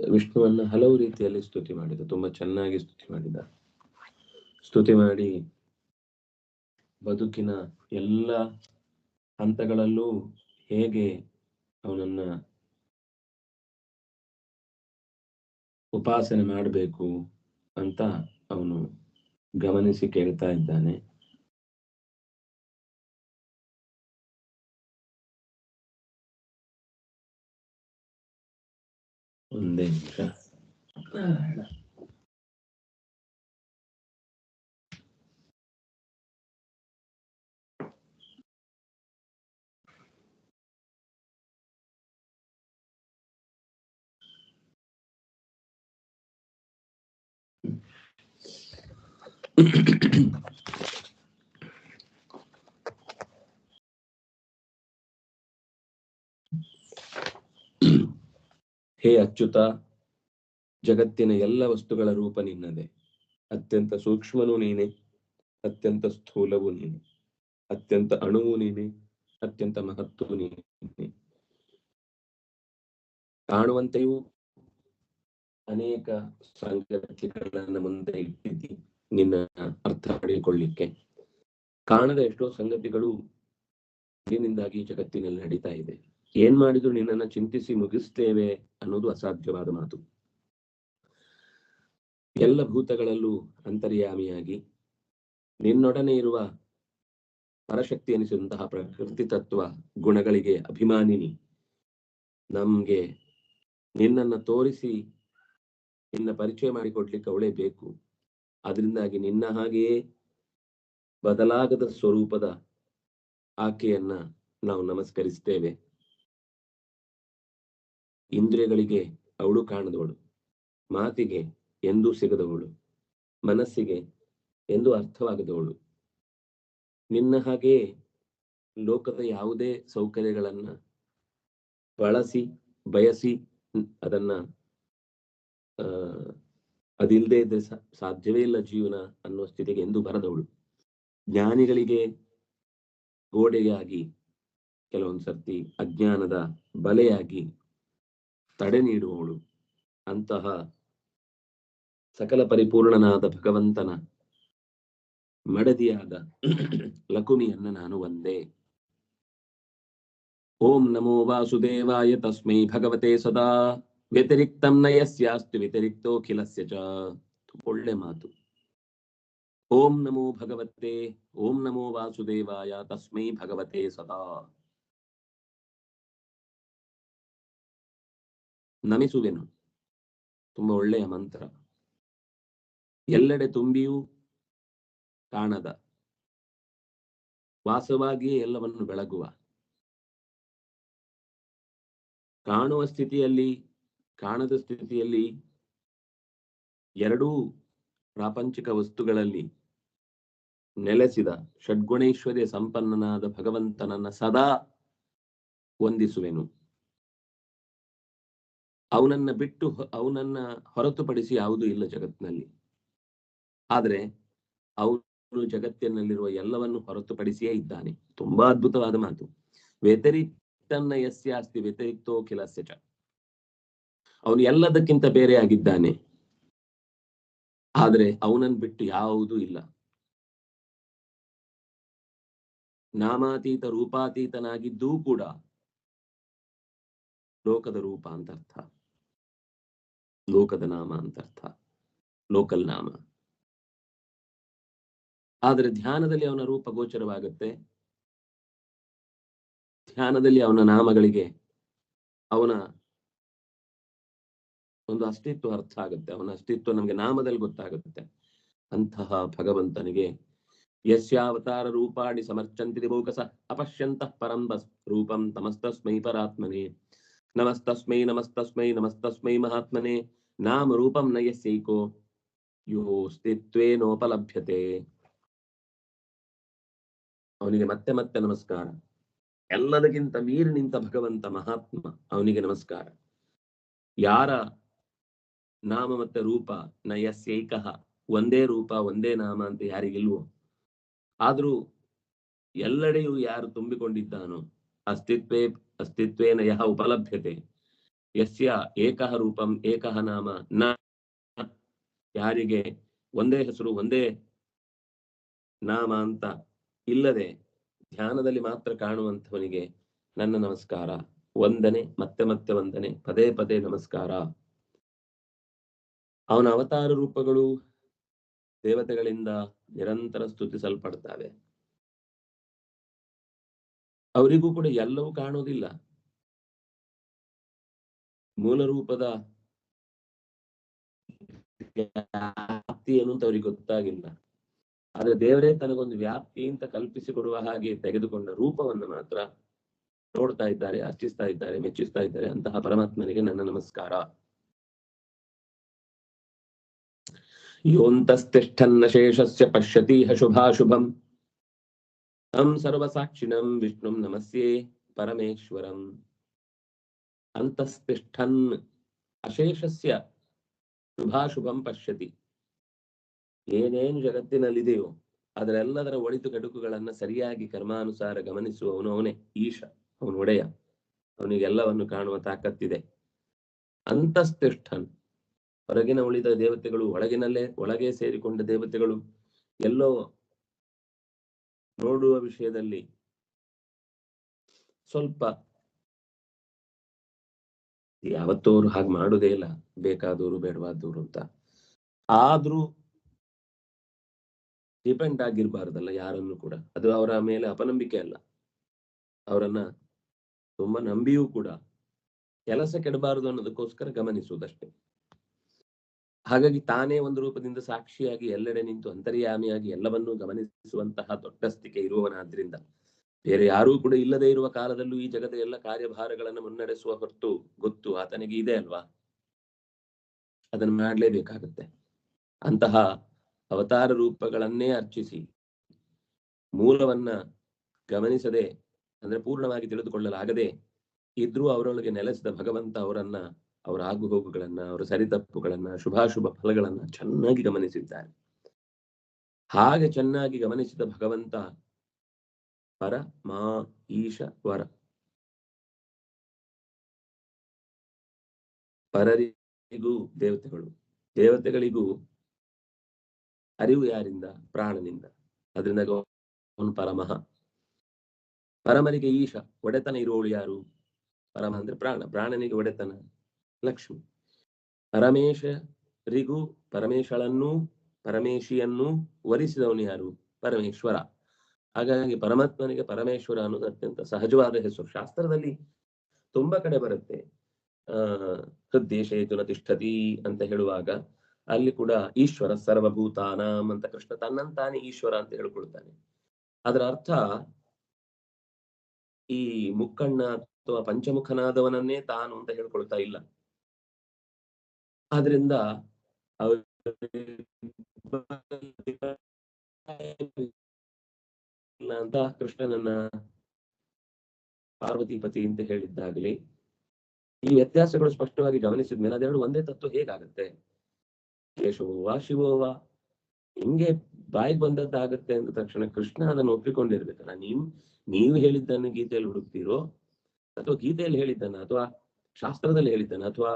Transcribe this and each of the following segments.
ವಿಷ್ಣುವನ್ನ ಹಲವು ರೀತಿಯಲ್ಲಿ ಸ್ತುತಿ ಮಾಡಿದ, ತುಂಬಾ ಚೆನ್ನಾಗಿ ಸ್ತುತಿ ಮಾಡಿದ. ಸ್ತುತಿ ಮಾಡಿ ಬದುಕಿನ ಎಲ್ಲ ಹಂತಗಳಲ್ಲೂ ಹೇಗೆ ಅವನನ್ನ ಉಪಾಸನೆ ಮಾಡಬೇಕು ಅಂತ ಅವನು ಗಮನಿಸಿ ಕೇಳ್ತಾ ಇದ್ದಾನೆ. ಒಂದೇ ನಿಮಿಷ ನಾರಾಯಣ. ಹೇ ಅಚ್ಯುತ, ಜಗತ್ತಿನ ಎಲ್ಲ ವಸ್ತುಗಳ ರೂಪ ನಿನ್ನದೆ. ಅತ್ಯಂತ ಸೂಕ್ಷ್ಮನೂ ನೀನೆ, ಅತ್ಯಂತ ಸ್ಥೂಲವೂ ನೀನೆ. ಅತ್ಯಂತ ಅಣುವು ನೀನೆ, ಅತ್ಯಂತ ಮಹತ್ವವು ನೀನೆ. ಕಾಣುವಂತೆಯೂ ಅನೇಕ ಸಂಗತಿಗಳನ್ನ ಮುಂದೆ ಇಟ್ಟಿದ್ದಿ ನಿನ್ನ ಅರ್ಥ ಮಾಡಿಕೊಳ್ಳಿಕ್ಕೆ. ಕಾಣದ ಎಷ್ಟೋ ಸಂಗತಿಗಳು ನಿನ್ನಿಂದಾಗಿ ಜಗತ್ತಿನಲ್ಲಿ ನಡೀತಾ ಇದೆ. ಏನ್ ಮಾಡಿದ್ರು ನಿನ್ನನ್ನ ಚಿಂತಿಸಿ ಮುಗಿಸ್ತೇವೆ ಅನ್ನೋದು ಅಸಾಧ್ಯವಾದ ಮಾತು. ಎಲ್ಲ ಭೂತಗಳಲ್ಲೂ ಅಂತರ್ಯಾಮಿಯಾಗಿ ನಿನ್ನೊಡನೆ ಇರುವ ಪರಶಕ್ತಿ ಎನಿಸಿದಂತಹ ಪ್ರಕೃತಿ ತತ್ವ ಗುಣಗಳಿಗೆ ಅಭಿಮಾನಿನಿ ನಮ್ಗೆ ನಿನ್ನನ್ನ ತೋರಿಸಿ ನಿನ್ನ ಪರಿಚಯ ಮಾಡಿಕೊಡ್ಲಿಕ್ಕೆ ಅವಳೇ ಬೇಕು. ಅದರಿಂದಾಗಿ ನಿನ್ನ ಹಾಗೆಯೇ ಬದಲಾಗದ ಸ್ವರೂಪದ ಆಕೆಯನ್ನ ನಾವು ನಮಸ್ಕರಿಸ್ತೇವೆ. ಇಂದ್ರಿಯಗಳಿಗೆ ಅವಳು ಕಾಣದವಳು. ಮಾತಿಗೆ ಎಂದೂ ಸಿಗದವಳು. ಮನಸ್ಸಿಗೆ ಎಂದು ಅರ್ಥವಾಗದವಳು. ನಿನ್ನ ಹಾಗೆ ಲೋಕದ ಯಾವುದೇ ಸೌಕರ್ಯಗಳನ್ನ ಬಳಸಿ, ಬಯಸಿ ಅದನ್ನ ಅದಿಲ್ಲದೆ ಇದ್ರೆ ಸಾಧ್ಯವೇ ಇಲ್ಲ ಜೀವನ ಅನ್ನುವ ಸ್ಥಿತಿಗೆ ಎಂದು ಬರದವಳು. ಜ್ಞಾನಿಗಳಿಗೆ ಗೋಡೆಯಾಗಿ ಕೆಲವೊಂದು ಸರ್ತಿ ಅಜ್ಞಾನದ ಬಲೆಯಾಗಿ ತಡೆ ನೀಡುವವಳು. ಅಂತಹ ಸಕಲ ಪರಿಪೂರ್ಣನಾದ ಭಗವಂತನ ಮಡದಿಯಾದ ಲಕುಮಿಯನ್ನ ನಾನು ಒಂದೇ. ಓಂ ನಮೋ ವಾಸುದೇವಾಯ ತಸ್ಮೈ ಭಗವತೆ ಸದಾ. ವ್ಯತಿರಿಕ್ತಂ ನಯಸ್ಯಾಸ್ತು ಯಸ್ಯಾಸ್ತಿ ವ್ಯತಿರಿಕ್ತೋಖಿಲಸ್ಯ ಚ. ಒಳ್ಳೆ ಮಾತು. ಓಂ ನಮೋ ಭಗವತೆ, ಓಂ ನಮೋ ವಾಸುದೇವಾಯ ತಸ್ಮೈ ಭಗವತೆ ಸದಾ. ನಮಿಸುವೆನು. ತುಂಬಾ ಒಳ್ಳೆಯ ಮಂತ್ರ. ಎಲ್ಲೆಡೆ ತುಂಬಿಯೂ ಕಾಣದ. ವಾಸವಾಗಿಯೇ ಎಲ್ಲವನ್ನು ಬೆಳಗುವ. ಕಾಣುವ ಸ್ಥಿತಿಯಲ್ಲಿ, ಕಾಣದ ಸ್ಥಿತಿಯಲ್ಲಿ ಎರಡೂ ಪ್ರಾಪಂಚಿಕ ವಸ್ತುಗಳಲ್ಲಿ ನೆಲೆಸಿದ ಷಡ್ಗುಣೇಶ್ವರಿಯ ಸಂಪನ್ನನಾದ ಭಗವಂತನನ್ನ ಸದಾ ವಂದಿಸುವೆನು. ಅವನನ್ನ ಬಿಟ್ಟು ಅವನನ್ನ ಹೊರತುಪಡಿಸಿ ಯಾವುದೂ ಇಲ್ಲ ಜಗತ್ತಿನಲ್ಲಿ ಆದರೆ ಅವನು ಜಗತ್ತಿನಲ್ಲಿರುವ ಎಲ್ಲವನ್ನು ಹೊರತುಪಡಿಸಿಯೇ ಇದ್ದಾನೆ. ತುಂಬಾ ಅದ್ಭುತವಾದ ಮಾತು. ವ್ಯತಿರಿಕ್ತನ್ನ ಯಸ್ಯಾಸ್ತಿ ವ್ಯತಿರಿಕ್ತೋ ಕಿಲಸ್ಯ ಚ. ಅವನು ಎಲ್ಲದಕ್ಕಿಂತ ಬೇರೆ ಆಗಿದ್ದಾನೆ. ಆದ್ರೆ ಅವನನ್ನು ಬಿಟ್ಟು ಯಾವುದೂ ಇಲ್ಲ. ನಾಮಾತೀತ ರೂಪಾತೀತನಾಗಿದ್ದೂ ಕೂಡ ಲೋಕದ ರೂಪ ಅಂತ ಅರ್ಥ. ಲೋಕದ ನಾಮ ಅಂತ ಅರ್ಥ ಲೋಕಲ್ ನಾಮ ಆದರೆ ಧ್ಯಾನದಲ್ಲಿ ಅವನ ರೂಪ ಗೋಚರವಾಗುತ್ತೆ. ಧ್ಯಾನದಲ್ಲಿ ಅವನ ನಾಮಗಳಿಗೆ ಅವನ ಒಂದು ಅಸ್ತಿತ್ವ ಅರ್ಥ ಆಗುತ್ತೆ. ಅವನ ಅಸ್ತಿತ್ವ ನಮಗೆ ನಾಮದಲ್ಲಿ ಗೊತ್ತಾಗುತ್ತೆ. ಅಂತಹ ಭಗವಂತನಿಗೆ ಯಸ್ಯಾವತಾರ ರೂಪಾಣಿ ಸಮರ್ಚಂತಿ ಅಪಶ್ಯಂತ ಪರಂ ಬಸ್ ರೂಪಂ ತಮಸ್ತಸ್ಮೈ ಪರಾತ್ಮನೆ. ನಮಸ್ತಸ್ಮೈ ನಮಸ್ತಸ್ಮೈ ನಮಸ್ತಸ್ಮೈ ಮಹಾತ್ಮನೆ. ನಾಮ ರೂಪಂ ನಯಸೈಕೋ ಯಸ್ಯೈಕೋ ಯೋ ಸ್ಥಿತ್ವೇನೋಪಲಭ್ಯತೆ ಅವನಿಗೆ ಮತ್ತೆ ಮತ್ತೆ ನಮಸ್ಕಾರ. ಎಲ್ಲದಕ್ಕಿಂತ ಮೀರಿ ನಿಂತ ಭಗವಂತ ಮಹಾತ್ಮ ಅವನಿಗೆ ನಮಸ್ಕಾರ. ಯಾರ ನಾಮ ಮತ್ತೆ ರೂಪ ನ ಒಂದೇ ರೂಪ, ಒಂದೇ ನಾಮ ಅಂತ ಯಾರಿಗಿಲ್ವೋ? ಆದ್ರೂ ಎಲ್ಲೆಡೆಯೂ ಯಾರು ತುಂಬಿಕೊಂಡಿದ್ದಾನೋ ಅಸ್ತಿತ್ವೇ, ಅಸ್ತಿತ್ವೇನ ಯಹ ಉಪಲಭ್ಯತೆ. ಯಸ್ಯ ಏಕಹ ರೂಪಂ ಏಕಹ ನಾಮ, ನ ಯಾರಿಗೆ ಒಂದೇ ಹೆಸರು, ಒಂದೇ ನಾಮ ಅಂತ ಇಲ್ಲದೆ ಧ್ಯಾನದಲ್ಲಿ ಮಾತ್ರ ಕಾಣುವಂಥವನಿಗೆ ನನ್ನ ನಮಸ್ಕಾರ. ವಂದನೆ, ಮತ್ತೆ ಮತ್ತೆ ವಂದನೆ, ಪದೇ ಪದೇ ನಮಸ್ಕಾರ. ಅವನ ಅವತಾರ ರೂಪಗಳು ದೇವತೆಗಳಿಂದ ನಿರಂತರ ಸ್ತುತಿಸಲ್ಪಡ್ತಾವೆ. ಅವರಿಗೂ ಕೂಡ ಎಲ್ಲವೂ ಕಾಣೋದಿಲ್ಲ. ಮೂಲ ರೂಪದ ವ್ಯಾಪ್ತಿ ಏನು ಅಂತ ಅವ್ರಿಗೆ ಗೊತ್ತಾಗಿಲ್ಲ. ಆದ್ರೆ ದೇವರೇ ತನಗೊಂದು ವ್ಯಾಪ್ತಿ ಅಂತ ಕಲ್ಪಿಸಿಕೊಡುವ ಹಾಗೆ ತೆಗೆದುಕೊಂಡ ರೂಪವನ್ನು ಮಾತ್ರ ನೋಡ್ತಾ ಇದ್ದಾರೆ, ಅರ್ಚಿಸ್ತಾ ಇದ್ದಾರೆ, ಮೆಚ್ಚಿಸ್ತಾ ಇದ್ದಾರೆ ಅಂತಹ ಪರಮಾತ್ಮನಿಗೆ ನನ್ನ ನಮಸ್ಕಾರ. ಯೋಂತಸ್ತಿಷ್ಠನ್ನ ಶೇಷಸ್ಯ ಪಶ್ಯತಿ ಶುಭಾಶುಭಂ ತಂ ಸರ್ವಸಾಕ್ಷಿಣಂ ವಿಷ್ಣುಂ ನಮಸ್ಯೇ ಪರಮೇಶ್ವರಂ. ಅಂತಸ್ತಿಷ್ಠನ್ ಅಶೇಷಸ್ಯ ಶುಭಾಶುಭಂ ಪಶ್ಯತಿ. ಏನೇನು ಜಗತ್ತಿನಲ್ಲಿದೆಯೋ ಅದರೆಲ್ಲದರ ಒಳಿತು ಕೆಡುಕುಗಳನ್ನ ಸರಿಯಾಗಿ ಕರ್ಮಾನುಸಾರ ಗಮನಿಸುವವನು ಅವನೇ, ಈಶ, ಅವನು ಒಡೆಯ, ಅವನಿಗೆಲ್ಲವನ್ನು ಕಾಣುವ ತಾಕತ್ತಿದೆ. ಅಂತಸ್ತಿಷ್ಠನ್, ಹೊರಗಿನ ಉಳಿದ ದೇವತೆಗಳು, ಒಳಗಿನಲ್ಲೇ, ಒಳಗೆ ಸೇರಿಕೊಂಡ ದೇವತೆಗಳು, ಎಲ್ಲೋ ನೋಡುವ ವಿಷಯದಲ್ಲಿ ಸ್ವಲ್ಪ ಯಾವತ್ತೂ ಅವ್ರು ಹಾಗೆ ಮಾಡುದೇ ಇಲ್ಲ. ಬೇಕಾದವರು ಬೇಡವಾದವರು ಅಂತ. ಆದ್ರೂ ಡಿಪೆಂಡ್ ಆಗಿರ್ಬಾರ್ದಲ್ಲ ಯಾರನ್ನು ಕೂಡ. ಅದು ಅವರ ಮೇಲೆ ಅಪನಂಬಿಕೆ ಅಲ್ಲ. ಅವರನ್ನ ತುಂಬಾ ನಂಬಿಯೂ ಕೂಡ ಕೆಲಸ ಕೆಡಬಾರದು ಅನ್ನೋದಕ್ಕೋಸ್ಕರ ಗಮನಿಸುವುದಷ್ಟೇ. ಹಾಗಾಗಿ ತಾನೇ ಒಂದು ರೂಪದಿಂದ ಸಾಕ್ಷಿಯಾಗಿ ಎಲ್ಲೆಡೆ ನಿಂತು ಅಂತರ್ಯಾಮಿಯಾಗಿ ಎಲ್ಲವನ್ನೂ ಗಮನಿಸುವಂತಹ ದೊಡ್ಡಸ್ತಿಕೆ ಇರುವವನಾದ್ರಿಂದ ಬೇರೆ ಯಾರೂ ಕೂಡ ಇಲ್ಲದೆ ಇರುವ ಕಾಲದಲ್ಲೂ ಈ ಜಗದ ಎಲ್ಲ ಕಾರ್ಯಭಾರಗಳನ್ನು ಮುನ್ನಡೆಸುವ ಹೊರತು ಗೊತ್ತು, ಆತನಿಗೆ ಇದೆ ಅಲ್ವಾ? ಅದನ್ನು ಮಾಡಲೇಬೇಕಾಗುತ್ತೆ. ಅಂತಹ ಅವತಾರ ರೂಪಗಳನ್ನೇ ಅರ್ಚಿಸಿ, ಮೂಲವನ್ನ ಗಮನಿಸದೆ, ಅಂದ್ರೆ ಪೂರ್ಣವಾಗಿ ತಿಳಿದುಕೊಳ್ಳಲಾಗದೆ ಇದ್ರೂ ಅವರೊಳಗೆ ನೆಲೆಸಿದ ಭಗವಂತ ಅವರನ್ನ, ಅವರ ಆಗುಹೋಗುಗಳನ್ನ, ಅವರ ಸರಿತಪ್ಪುಗಳನ್ನ, ಶುಭಾಶುಭ ಫಲಗಳನ್ನ ಚೆನ್ನಾಗಿ ಗಮನಿಸಿದ್ದಾರೆ. ಹಾಗೆ ಚೆನ್ನಾಗಿ ಗಮನಿಸಿದ ಭಗವಂತ ಪರ, ಮಾ, ಈಶ, ವರ. ಪರರಿಗೂ ದೇವತೆಗಳು. ದೇವತೆಗಳಿಗೂ ಅರಿವು ಯಾರಿಂದ? ಪ್ರಾಣನಿಂದ. ಅದರಿಂದ ಅವನು ಪರಮಃ. ಪರಮರಿಗೆ ಈಶ, ಒಡೆತನ ಇರುವಳು ಯಾರು? ಪರಮ ಅಂದ್ರೆ ಪ್ರಾಣ. ಪ್ರಾಣನಿಗೆ ಒಡೆತನ, ಲಕ್ಷ್ಮಿ. ಪರಮೇಶರಿಗೂ ಪರಮೇಶಳನ್ನು ಪರಮೇಶಿಯನ್ನು ವರಿಸಿದವನು ಯಾರು? ಪರಮೇಶ್ವರ. ಹಾಗಾಗಿ ಪರಮಾತ್ಮನಿಗೆ ಪರಮೇಶ್ವರ ಅನ್ನೋದು ಅತ್ಯಂತ ಸಹಜವಾದ ಹೆಸರು. ಶಾಸ್ತ್ರದಲ್ಲಿ ತುಂಬಾ ಕಡೆ ಬರುತ್ತೆ. ಆ ಹೃದ್ದೇಶೇತುನ ತಿಷ್ಠತಿ ಅಂತ ಹೇಳುವಾಗ ಅಲ್ಲಿ ಕೂಡ ಈಶ್ವರ ಸರ್ವಭೂತಾನಾಂ ಅಂತ ಕೃಷ್ಣ ತನ್ನಂತಾನೆ ಈಶ್ವರ ಅಂತ ಹೇಳ್ಕೊಳ್ತಾನೆ. ಅದರ ಅರ್ಥ ಈ ಮುಕ್ಕಣ್ಣ ಅಥವಾ ಪಂಚಮುಖನಾದವನನ್ನೇ ತಾನು ಅಂತ ಹೇಳ್ಕೊಳ್ತಾ ಇಲ್ಲ. ಆದ್ರಿಂದ ಇಲ್ಲ ಅಂತ ಕೃಷ್ಣನನ್ನ ಪಾರ್ವತಿಪತಿ ಅಂತ ಹೇಳಿದ್ದಾಗಲಿ, ಈ ವ್ಯತ್ಯಾಸಗಳು ಸ್ಪಷ್ಟವಾಗಿ ಗಮನಿಸಿದ ಮೇಲೆ ಅದೆರಡು ಒಂದೇ ತತ್ವ ಹೇಗಾಗತ್ತೆ? ಕೇಶವೋವಾ, ಶಿವೋವಾ, ಹಿಂಗೆ ಬಾಯಿಗೆ ಬಂದದ್ದಾಗತ್ತೆ ಅಂದ ತಕ್ಷಣ ಕೃಷ್ಣ ಅದನ್ನು ಒಪ್ಪಿಕೊಂಡಿರ್ಬೇಕಲ್ಲ, ನೀವು ನೀವು ಹೇಳಿದ್ದನ್ನು ಗೀತೆಯಲ್ಲಿ ಹುಡುಕ್ತೀರೋ, ಅಥವಾ ಗೀತೆಯಲ್ಲಿ ಹೇಳಿದ್ದನ್ನ, ಅಥವಾ ಶಾಸ್ತ್ರದಲ್ಲಿ ಹೇಳಿದ್ದನ್ನ, ಅಥವಾ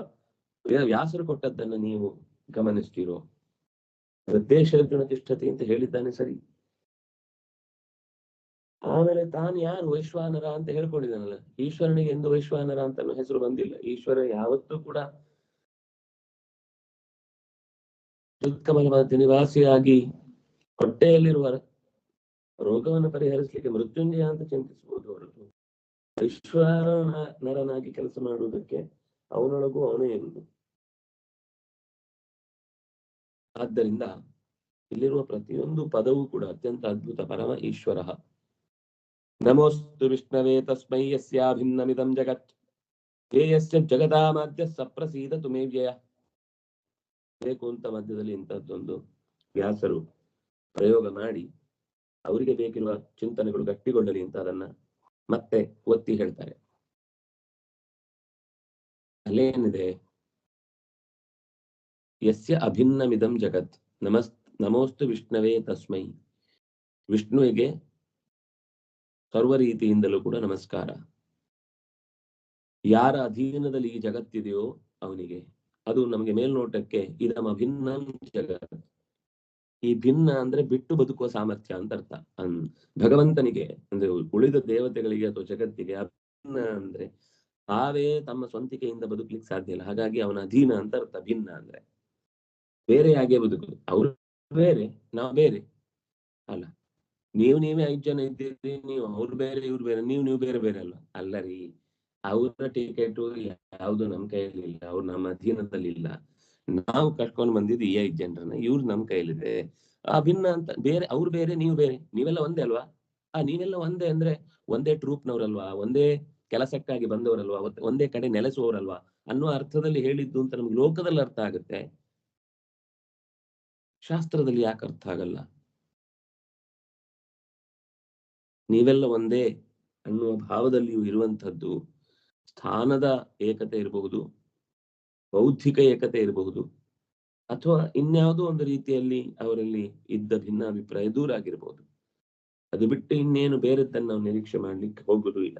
ವ್ಯಾಸರು ಕೊಟ್ಟದ್ದನ್ನ ನೀವು ಗಮನಿಸ್ತೀರೋ ಹೃದ್ದೇಶರ್ಜುನ ತಿಷ್ಠತೆ ಅಂತ ಹೇಳಿದ್ದಾನೆ ಸರಿ. ಆಮೇಲೆ ತಾನು ಯಾರು ವೈಶ್ವಾನರ ಅಂತ ಹೇಳ್ಕೊಂಡಿದ್ದಾನಲ್ಲ? ಈಶ್ವರನಿಗೆ ಎಂದು ವೈಶ್ವಾನರ ಅಂತ ಹೆಸರು ಬಂದಿಲ್ಲ. ಈಶ್ವರ ಯಾವತ್ತೂ ಕೂಡ ಉತ್ಕಮಲವಾದ ನಿವಾಸಿಯಾಗಿ ಹೊಟ್ಟೆಯಲ್ಲಿರುವ ರೋಗವನ್ನು ಪರಿಹರಿಸಲಿಕ್ಕೆ ಮೃತ್ಯುಂಜಯ ಅಂತ ಚಿಂತಿಸಬಹುದು ಹೊರತು ವೈಶ್ವಾನರನಾಗಿ ಕೆಲಸ ಮಾಡುವುದಕ್ಕೆ ಅವನೊಳಗೂ ಅವನೇ ಇರುವುದು ಆದ್ದರಿಂದ ಇಲ್ಲಿರುವ ಪ್ರತಿಯೊಂದು ಪದವೂ ಕೂಡ ಅತ್ಯಂತ ಅದ್ಭುತ. ಪರಮ ಈಶ್ವರ. ನಮೋಸ್ತು ವಿಷ್ಣವೇ ತಸ್ಮೈ ಯಸ್ಯಾಭಿನ್ನಮಿದಂ ಜಗತ್ ಹೇಯಸ್ಯ ಜಗದಾಮಾದ್ಯ ಸಪ್ರಸೀದ ತುಮೇ ವ್ಯಯ ಬೇಕು ಅಂತ ಮಧ್ಯದಲ್ಲಿ ಇಂಥದ್ದೊಂದು ವ್ಯಾಸರು ಪ್ರಯೋಗ ಮಾಡಿ ಅವರಿಗೆ ಬೇಕಿರುವ ಚಿಂತನೆಗಳು ಗಟ್ಟಿಗೊಳ್ಳಲಿ ಅಂತ ಅದನ್ನ ಮತ್ತೆ ಒತ್ತಿ ಹೇಳ್ತಾರೆ. ಅಲ್ಲೇನಿದೆ ಯಸ್ಯ ಅಭಿನ್ನಮಿದಂ ಜಗತ್. ನಮಸ್ ನಮೋಸ್ತು ವಿಷ್ಣವೇ ತಸ್ಮೈ. ವಿಷ್ಣುವಿಗೆ ಸರ್ವ ರೀತಿಯಿಂದಲೂ ಕೂಡ ನಮಸ್ಕಾರ. ಯಾರ ಅಧೀನದಲ್ಲಿ ಈ ಜಗತ್ತಿದೆಯೋ ಅವನಿಗೆ, ಅದು ನಮಗೆ ಮೇಲ್ನೋಟಕ್ಕೆ ಇದಮ ಭಿನ್ನ ಜಗತ್. ಈ ಭಿನ್ನ ಅಂದ್ರೆ ಬಿಟ್ಟು ಬದುಕುವ ಸಾಮರ್ಥ್ಯ ಅಂತ ಅರ್ಥ. ಅನ್ ಭಗವಂತನಿಗೆ, ಅಂದ್ರೆ ಉಳಿದ ದೇವತೆಗಳಿಗೆ ಅಥವಾ ಜಗತ್ತಿಗೆ ಅಭಿನ್ನ ಅಂದ್ರೆ ತಾವೇ ತಮ್ಮ ಸ್ವಂತಿಕೆಯಿಂದ ಬದುಕಲಿಕ್ಕೆ ಸಾಧ್ಯ ಇಲ್ಲ. ಹಾಗಾಗಿ ಅವನ ಅಧೀನ ಅಂತ ಅರ್ಥ. ಭಿನ್ನ ಅಂದ್ರೆ. ಬೇರೆಯಾಗೆ ಬದುಕು. ಅವರು ಬೇರೆ, ನಾವು ಬೇರೆ. ಅಲ್ಲ. ನೀವು ನೀವೇ ಐದ್ ಜನ ಇದ್ದೀರಿ, ನೀವು ಅವ್ರು ಬೇರೆ, ಇವ್ರು ಬೇರೆ, ನೀವು ನೀವು ಬೇರೆ ಬೇರೆ ಅಲ್ಲ ಅಲ್ಲ ರೀ, ಅವರ ಟಿಕೆಟ್ ಯಾವ್ದು ನಮ್ ಕೈಯಲ್ಲಿ ಇಲ್ಲ, ಅವ್ರು ನಮ್ಮ ಅಧೀನದಲ್ಲಿ ಇಲ್ಲ. ನಾವು ಕಟ್ಕೊಂಡು ಬಂದಿದ್ದು ಈ ಐದ್ ಜನರನ್ನ, ಇವ್ರು ನಮ್ ಕೈಯಲ್ಲಿದೆ. ಆ ಭಿನ್ನ ಅಂತ, ಬೇರೆ, ಅವ್ರು ಬೇರೆ, ನೀವು ಬೇರೆ, ನೀವೆಲ್ಲ ಒಂದೇ ಅಲ್ವಾ? ಆ, ನೀವೆಲ್ಲ ಒಂದೇ ಅಂದ್ರೆ ಒಂದೇ ಟ್ರೂಪ್ನವ್ರಲ್ವಾ? ಒಂದೇ ಕೆಲಸಕ್ಕಾಗಿ ಬಂದವರಲ್ವಾ? ಒಂದೇ ಕಡೆ ನೆಲೆಸುವವರಲ್ವಾ? ಅನ್ನುವ ಅರ್ಥದಲ್ಲಿ ಹೇಳಿದ್ದು ಅಂತ ನಮ್ಗೆ ಲೋಕದಲ್ಲಿ ಅರ್ಥ ಆಗುತ್ತೆ. ಶಾಸ್ತ್ರದಲ್ಲಿ ಯಾಕೆ ಅರ್ಥ ಆಗಲ್ಲ? ನೀವೆಲ್ಲ ಒಂದೇ ಅನ್ನುವ ಭಾವದಲ್ಲಿಯೂ ಇರುವಂಥದ್ದು ಸ್ಥಾನದ ಏಕತೆ ಇರಬಹುದು, ಬೌದ್ಧಿಕ ಏಕತೆ ಇರಬಹುದು, ಅಥವಾ ಇನ್ಯಾವುದೋ ಒಂದು ರೀತಿಯಲ್ಲಿ ಅವರಲ್ಲಿ ಇದ್ದ ಭಿನ್ನಾಭಿಪ್ರಾಯ ದೂರ ಆಗಿರಬಹುದು. ಅದು ಬಿಟ್ಟು ಇನ್ನೇನು ಬೇರೆದ್ದನ್ನು ನಾವು ನಿರೀಕ್ಷೆ ಮಾಡಲಿಕ್ಕೆ ಹೋಗುದು ಇಲ್ಲ.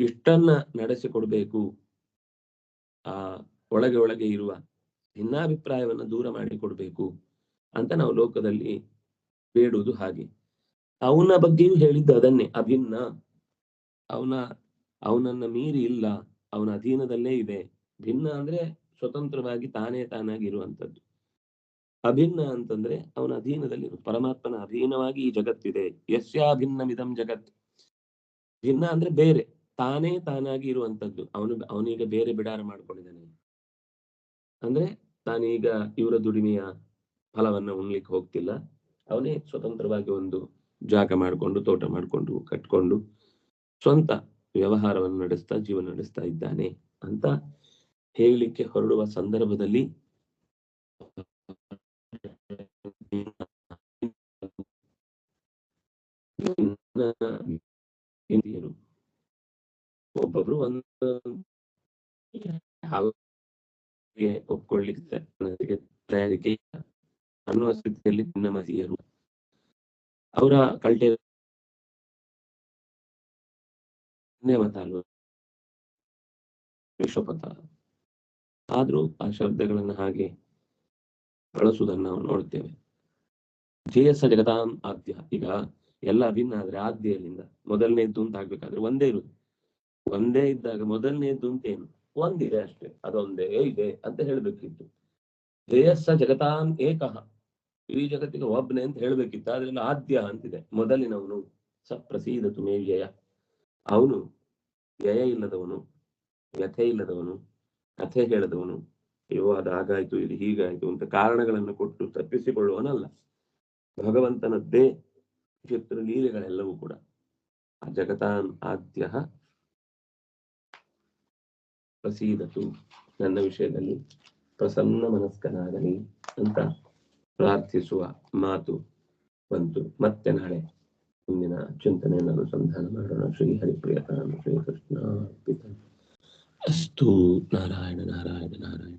ಇಷ್ಟನ್ನ ನಡೆಸಿಕೊಡ್ಬೇಕು, ಆ ಒಳಗೆ ಒಳಗೆ ಇರುವ ಭಿನ್ನಾಭಿಪ್ರಾಯವನ್ನು ದೂರ ಮಾಡಿಕೊಡ್ಬೇಕು ಅಂತ ನಾವು ಲೋಕದಲ್ಲಿ ಬೇಡುವುದು ಹಾಗೆ. ಅವನ ಬಗ್ಗೆಯೂ ಹೇಳಿದ್ದು ಅದನ್ನೇ, ಅಭಿನ್ನ. ಅವನ, ಅವನನ್ನ ಮೀರಿ ಇಲ್ಲ, ಅವನ ಅಧೀನದಲ್ಲೇ ಇದೆ. ಭಿನ್ನ ಅಂದ್ರೆ ಸ್ವತಂತ್ರವಾಗಿ ತಾನೇ ತಾನಾಗಿ ಇರುವಂತದ್ದು ಅಭಿನ್ನ ಅಂತಂದ್ರೆ ಅವನ ಅಧೀನದಲ್ಲಿ ಪರಮಾತ್ಮನ ಅಧೀನವಾಗಿ ಈ ಜಗತ್ತಿದೆ. ಯಸ್ಯಾಭಿನ್ನವಿದಂ ಜಗತ್. ಭಿನ್ನ ಅಂದ್ರೆ ಬೇರೆ, ತಾನೇ ತಾನಾಗಿ ಇರುವಂತದ್ದು ಅವನು, ಅವನೀಗ ಬೇರೆ ಬಿಡಾರ ಮಾಡ್ಕೊಂಡಿದ್ದಾನೆ. ಅಂದ್ರೆ ತಾನೀಗ ಇವರ ದುಡಿಮೆಯ ಫಲವನ್ನ ಉಣ್ಲಿಕ್ಕೆ ಹೋಗ್ತಿಲ್ಲ. ಅವನೇ ಸ್ವತಂತ್ರವಾಗಿ ಒಂದು ಜಾಗ ಮಾಡಿಕೊಂಡು, ತೋಟ ಮಾಡಿಕೊಂಡು, ಕಟ್ಕೊಂಡು ಸ್ವಂತ ವ್ಯವಹಾರವನ್ನು ನಡೆಸ್ತಾ, ಜೀವನ ನಡೆಸ್ತಾ ಇದ್ದಾನೆ ಅಂತ ಹೇಳಲಿಕ್ಕೆ ಹೊರಡುವ ಸಂದರ್ಭದಲ್ಲಿ ಒಬ್ಬೊಬ್ರು ಒಂದು ಒಪ್ಕೊಳ್ಳಿಕ್ಕೆ ತಯಾರಿಕೆ ಅನ್ನುವ ಸ್ಥಿತಿಯಲ್ಲಿ ಭಿನ್ನಮತೀಯರು ಅವರ ಕಲ್ಟೆ ವಿಶ್ವಪಥ. ಆದ್ರೂ ಆ ಶಬ್ದಗಳನ್ನು ಹಾಗೆ ಬಳಸುವುದನ್ನು ನಾವು ನೋಡ್ತೇವೆ ಜೇಯಸ ಜಗತಾಂ ಆದ್ಯ. ಈಗ ಎಲ್ಲ ಭಿನ್ನ ಆದ್ರೆ ಆದ್ಯಲ್ಲಿಂದ ಮೊದಲನೇದ್ದು ಅಂತ ಆಗ್ಬೇಕಾದ್ರೆ ಒಂದೇ ಇರುದು. ಒಂದೇ ಇದ್ದಾಗ ಮೊದಲನೇದ್ದು ಅಂತ ಏನು? ಒಂದಿದೆ ಅಷ್ಟೇ. ಅದೊಂದೇ ಇದೆ ಅಂತ ಹೇಳ್ಬೇಕಿತ್ತು. ಜೇಯಸ್ಸ ಜಗತಾಂ ಏಕಃ. ಇಡೀ ಜಗತ್ತಿಗೆ ಒಬ್ಬನೇ ಅಂತ ಹೇಳ್ಬೇಕಿತ್ತ ಅದ್ರಲ್ಲಿ ಆದ್ಯ ಅಂತಿದೆ. ಮೊದಲಿನವನು ಸ ಪ್ರಸೀದತು ತುಮೇ ವ್ಯಯ ಅವನು ವ್ಯಯ ಇಲ್ಲದವನು, ವ್ಯಥೆ ಇಲ್ಲದವನು, ಕಥೆ ಹೇಳದವನು, ಅಯ್ಯೋ, ಅದು ಹಾಗಾಯ್ತು, ಇದು ಹೀಗಾಯ್ತು ಅಂತ ಕಾರಣಗಳನ್ನು ಕೊಟ್ಟು ತಪ್ಪಿಸಿಕೊಳ್ಳುವನಲ್ಲ. ಭಗವಂತನದ್ದೇ ಚಿತ್ರ ಲೀಲೆಗಳೆಲ್ಲವೂ ಕೂಡ. ಆ ಜಗತಾನ್ ಆದ್ಯ ಪ್ರಸೀದತು. ನನ್ನ ವಿಷಯದಲ್ಲಿ ಪ್ರಸನ್ನ ಮನಸ್ಕನಾಗಲಿ ಅಂತ ಪ್ರಾರ್ಥಿಸುವ ಮಾತು ಬಂತು. ಮತ್ತೆ ನಾಳೆ ಮುಂದಿನ ಚಿಂತನೆಯನ್ನು ಅನುಸಂಧಾನ ಮಾಡೋಣ. ಶ್ರೀ ಹರಿಪ್ರಿಯತನ ಶ್ರೀಕೃಷ್ಣ ಅರ್ಪಿತ. ಅಸ್ತು ನಾರಾಯಣ ನಾರಾಯಣ ನಾರಾಯಣ.